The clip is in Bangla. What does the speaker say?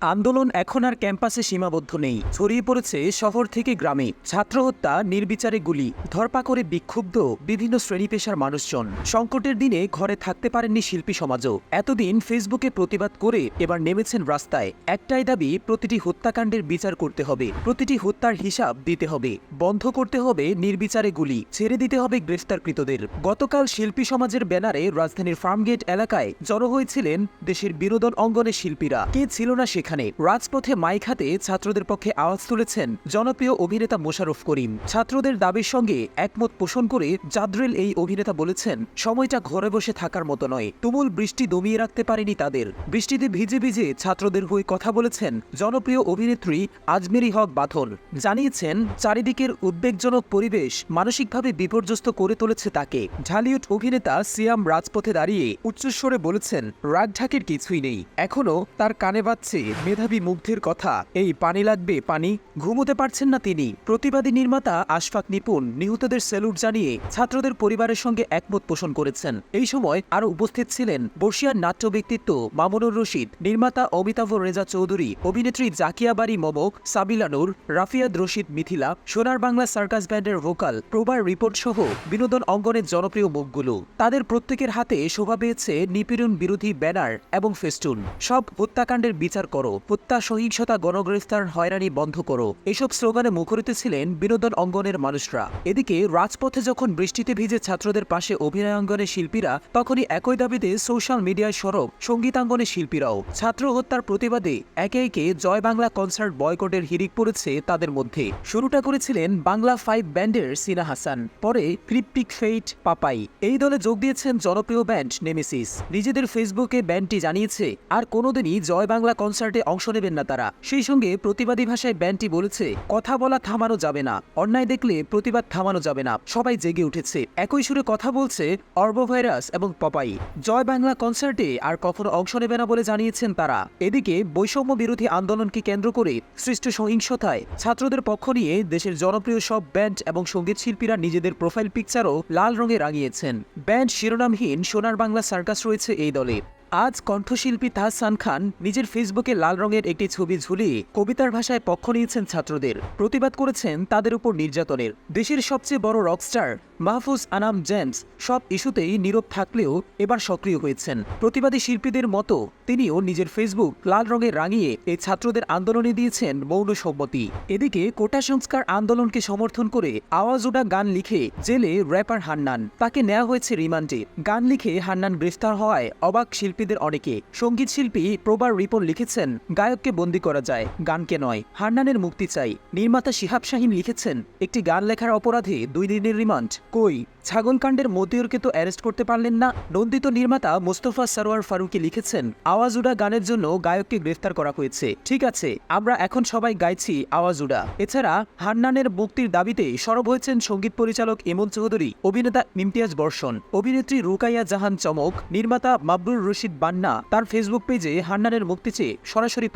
আন্দোলন এখন আর ক্যাম্পাসে সীমাবদ্ধ নেই। ছড়িয়ে পড়েছে শহর থেকে গ্রামে। ছাত্র হত্যা নির্বিচারে গুলি, ধরপা করে বিক্ষুব্ধ বিভিন্ন শ্রেণি পেশার মানুষজন। সংকটের দিনে ঘরে থাকতে পারেননি শিল্পী সমাজও। এতদিন ফেসবুকে প্রতিবাদ করে এবার নেমেছেন রাস্তায়। একটাই দাবি, প্রতিটি হত্যাকাণ্ডের বিচার করতে হবে। প্রতিটি হত্যার হিসাব দিতে হবে। বন্ধ করতে হবে নির্বিচারে গুলি। ছেড়ে দিতে হবে গ্রেফতারকৃতদের। গতকাল শিল্পী সমাজের ব্যানারে রাজধানীর ফার্মগেট এলাকায় জড়ো হয়েছিলেন দেশের বিনোদন অঙ্গনের শিল্পীরা। কে ছিল না সেখানে রাজপথে মাইক হাতে ছাত্রদের পক্ষে আওয়াজ তুলেছেন জনপ্রিয় অভিনেতা মোশাররফ করিম। ছাত্রদের দাবির সঙ্গে একমত পোষণ করে জাদ্রেল এই অভিনেতা বলেছেন, সময়টা ঘরে বসে থাকার মতো নয়। তুমুল বৃষ্টি দমিয়ে রাখতে পারেনি তাদের। বৃষ্টিতে ভিজে ভিজে ছাত্রদের হয়ে কথা বলেছেন জনপ্রিয় অভিনেত্রী আজমেরি হক বাথল। জানিয়েছেন, চারিদিকের উদ্বেগজনক পরিবেশ মানসিকভাবে বিপর্যস্ত করে তুলেছে তাকে। ঢালিউড অভিনেতা সিয়াম রাজপথে দাঁড়িয়ে উচ্চস্বরে বলেছেন, রাগঢাকের কিছুই নেই। এখনও তার কানে বাজছে মেধাবী মুগ্ধের কথা। এই পানি লাগবে, পানি। ঘুমোতে পারছেন না তিনি। প্রতিবাদী নির্মাতা আশফাক নিপুণ নিহতদের স্যালুট জানিয়ে ছাত্রদের পরিবারের সঙ্গে একমত পোষণ করেছেন। এই সময় আরও উপস্থিত ছিলেন বর্ষিয়ার নাট্য ব্যক্তিত্ব মামুনুর রশিদ, নির্মাতা অমিতাভ রেজা চৌধুরী, অভিনেত্রী জাকিয়া বাড়ি মমক সাবিলা নূর, রাফিয়াদ রশিদ মিথিলা, সোনার বাংলা সার্কাস ব্যান্ডের ভোকাল প্রবার রিপোর্ট সহ বিনোদন অঙ্গনের জনপ্রিয় মুখগুলো। তাদের প্রত্যেকের হাতে শোভা পেয়েছে নিপীড়ন বিরোধী ব্যানার এবং ফেস্টুন। সব হত্যাকাণ্ডের বিচার করো। হত্যা, সহিংসতা, গণগ্রেফতার, হয়রানি বন্ধ করো। এসব স্লোগানে মুখরিত ছিলেন বিনোদন অঙ্গনের মানুষরা। এদিকে রাজপথে যখন বৃষ্টিতে ভিজে ছাত্রদের পাশে অভিনয়াঙ্গনের শিল্পীরা, তখনই একই দাবিতে সোশ্যাল মিডিয়ায় সরব সঙ্গীতাঙ্গনের শিল্পীরাও। ছাত্র হত্যার প্রতিবাদে একে একে জয় বাংলা কনসার্ট বয়কটের হিরিক পড়েছে তাদের মধ্যে। শুরুটা করেছিলেন বাংলা ফাইভ ব্যান্ডের সিনা হাসান, পরে ক্রিপ্টিক ফেইট, পাপাই। এই দলে যোগ দিয়েছেন জনপ্রিয় ব্যান্ড নেমেসিস। নিজেদের ফেসবুকে ব্যান্ডটি জানিয়েছে, আর কোনোদিনই জয় বাংলা কনসার্টে অংশ নেবেন না তারা। সেই সঙ্গে প্রতিবাদী ভাষায় ব্যান্ডটি বলেছে, কথা বলা থামানো যাবে না। অন্যায় দেখলে প্রতিবাদ থামানো যাবে না। সবাই জেগে উঠেছে। একই সুরে কথা বলছে অর্বোভাইরাস এবং পপাই। জয় বাংলা কনসার্টে আর কখনো অংশ নেবে না বলে জানিয়েছেন তারা। এদিকে বৈষম্য বিরোধী আন্দোলনকে কেন্দ্র করে সৃষ্ট সহিংসতায় ছাত্রদের পক্ষ নিয়ে দেশের জনপ্রিয় সব ব্যান্ড এবং সংগীত শিল্পীরা নিজেদের প্রোফাইল পিকচারও লাল রঙে রাঙিয়েছেন। ব্যান্ড শিরোনামহীন সোনার বাংলা সার্কাস রয়েছে এই দলে। আজ কণ্ঠশিল্পী তাহসান খান নিজের ফেসবুকে লাল রঙের একটি ছবি ঝুলিয়ে কবিতার ভাষায় পক্ষ নিয়েছেন ছাত্রদের। প্রতিবাদ করেছেন তাদের উপর নির্যাতনের। দেশের সবচেয়ে বড় রকস্টার মাহফুজ আনাম জেমস সব ইস্যুতেই নীরব থাকলেও এবার সক্রিয় হয়েছেন। প্রতিবাদী শিল্পীদের মতো তিনিও নিজের ফেসবুক লাল রঙে রাঙিয়ে এই ছাত্রদের আন্দোলনে দিয়েছেন মৌন সম্মতি। এদিকে কোটা সংস্কার আন্দোলনকে সমর্থন করে আওয়াজ ওঠা গান লিখে জেলে র্যাপার হান্নান। তাকে নেওয়া হয়েছে রিমান্ডে। গান লিখে হান্নান গ্রেফতার হওয়ায় অবাক শিল্পীদের অনেকে। সংগীত শিল্পী প্রবার রিপন লিখেছেন, গায়ককে বন্দি করা যায়, গানকে নয়। হান্নানের মুক্তি চাই। নির্মাতা শিহাব শাহিন লিখেছেন, একটি গান লেখার অপরাধে দুই দিনের রিমান্ড। কই? ছাগলকাণ্ডের মতিউরকে তো অ্যারেস্ট করতে পারলেন না। নন্দিত নির্মাতা মোস্তফা সরোয়ার ফারুকি লিখেছেন, আওয়াজুডা গানের জন্য গায়ককে গ্রেফতার করা হয়েছে। ঠিক আছে, আমরা এখন সবাই গাইছি আওয়াজুডা। এছাড়া হান্নানের মুক্তির দাবিতে সরব হয়েছেন সংগীত পরিচালক ইমন চৌধুরী, অভিনেতা ইমতিয়াজ বর্ষণ। অভিনেত্রী রুকাইয়া জাহান চমক, নির্মাতা মাবরুর রশিদ বান্না। তার ফেসবুক পেজে হান্নানের মুক্তি চেয়ে সরাসরি